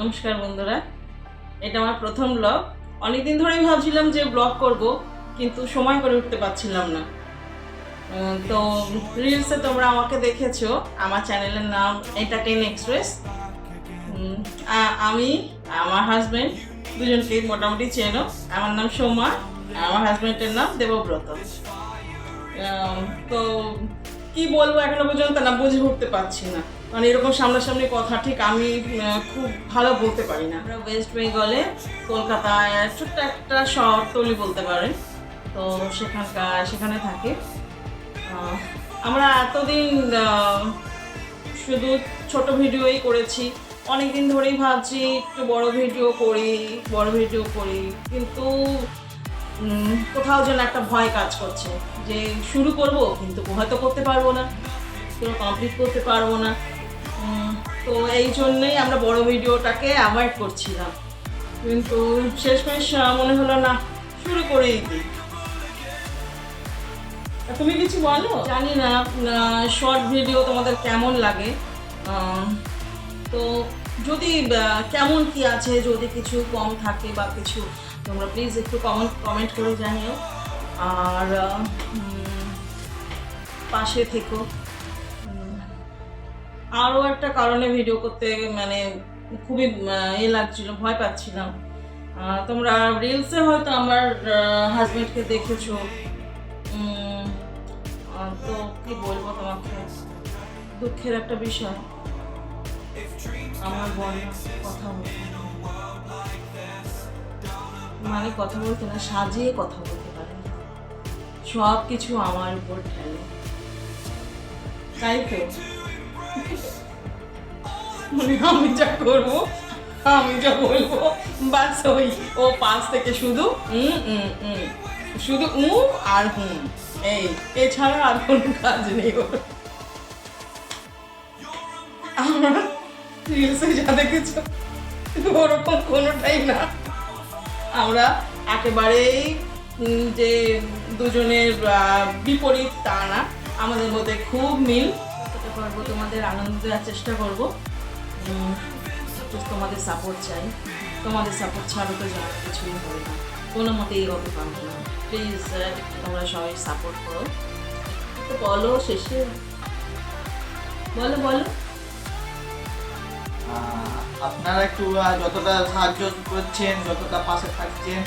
নমস্কার বন্ধুরা, এটা আমার প্রথম ব্লগ অনেকদিন ধরেই ভাবছিলাম যে ব্লগ করব, কিন্তু সময় করে উঠতে পারছিলাম না। তো রিলসে তোমরা আমাকে দেখেছ, আমার চ্যানেলের নাম এন্টারটেইন এক্সপ্রেস আমি, আমার হাজব্যান্ড দুজনকে মোটামুটি চেনো। আমার নাম সোমা আমার হাজব্যান্ডের নাম দেবব্রত। তো কি বলব এখনও পর্যন্ত না, বুঝে উঠতে পারছি না। মানে এরকম সামনাসামনি কথা, ঠিক আমি খুব ভালো বলতে পারি না। আমরা ওয়েস্ট বেঙ্গলে কলকাতায় ছোট্ট একটা শহরতলি বলতে পারেন। তো সেখানকার, সেখানে থাকে। আমরা এতদিন শুধু ছোট ভিডিওই করেছি। অনেক দিন ধরেই ভাবছি একটু বড় ভিডিও করি, বড় ভিডিও করি। কিন্তু কোথাও যেন একটা ভয় কাজ করছে। যে শুরু করব, কিন্তু হয়তো পারব না, কোনো কমপ্লিট করতে পারব না। তো এই জন্যই আমরা বড় ভিডিওটাকে অ্যাভয়েড করছিলাম। কিন্তু শেষমেশ মনে হলো না, শুরু করেই দিই। তুমি কিছু বলো? জানি না শর্ট ভিডিও তোমাদের কেমন লাগে? তো যদি কেমন কি আছে? যদি কিছু কম থাকে বা কিছু, তোমরা প্লিজ একটু কমেন্ট কমেন্ট করে জানিও। আর পাশে থেকো। আরও একটা কারণে ভিডিও করতে মানে খুবই এ লাগছিল, ভয় পাচ্ছিলাম। তোমরা রিলসে হয়তো আমার হাজব্যান্ডকে দেখেছ। তো কি বলব তোমাকে? দুঃখের একটা বিষয়। আমার বোন কথা বলতে মানে কথা বলতে না, সাজিয়ে কথা বলতে পারে সব কিছু আমার উপর ঠেলে তাই তো মানে আমি যা করব, আমি যা বলব, বাস ওই, ও পাশ থেকে শুধু শুধু উ আর হুম, এই, এছাড়া আর কোনো কাজ নেই আমরা রিলসে যা ওরকম কোনোটাই না। আমরা একেবারেই যে দুজনের বিপরীত তা না। আমাদের মধ্যে খুব মিল। যতটা পারব তোমাদের আনন্দ দেওয়ার চেষ্টা করব। তোমাদের সাপোর্ট চাই। তোমাদের সাপোর্ট ছাড়া তো জানার কিছুই হবে না। কোনো মতেই এগোতে পারব না। প্লিজ তোমরা সবাই সাপোর্ট করো। তো বলো শেষে। বলো বলো। আপনারা একটু যতটা সাহায্য করছেন, যতটা পাশে থাকছেন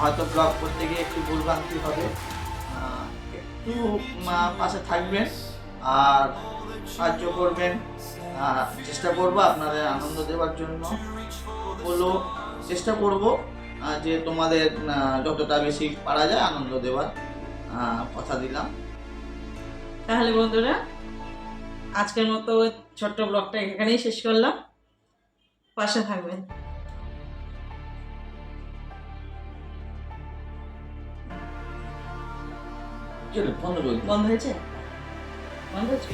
হয়তো ব্লগ করতে গিয়ে একটু ভুলভ্রান্তি হবে। একটু পাশে থাকবেন আর সাহায্য করবেন। চেষ্টা করব আপনাদের আনন্দ দেওয়ার জন্য। হলো চেষ্টা করব যে তোমাদের যতটা বেশি পারা যায় আনন্দ দেওয়ার কথা দিলাম। তাহলে বন্ধুরা, আজকের মতো ছোট্ট ব্লগটা এখানেই শেষ করলাম। পাশে থাকবেন। বন্ধ বন্ধ হয়েছে? বন্ধ হয়েছে?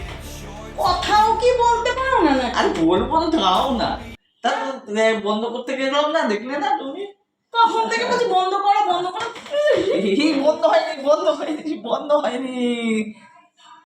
কথাও কি বলতে পারো না না আরে বলব না দাও না। তা বন্ধ করতে গেলাম না দেখলে না তুমি? তখন থেকে বলছি বন্ধ করো বন্ধ করো? বন্ধ হয়নি বন্ধ হয়নি বন্ধ হয়নি।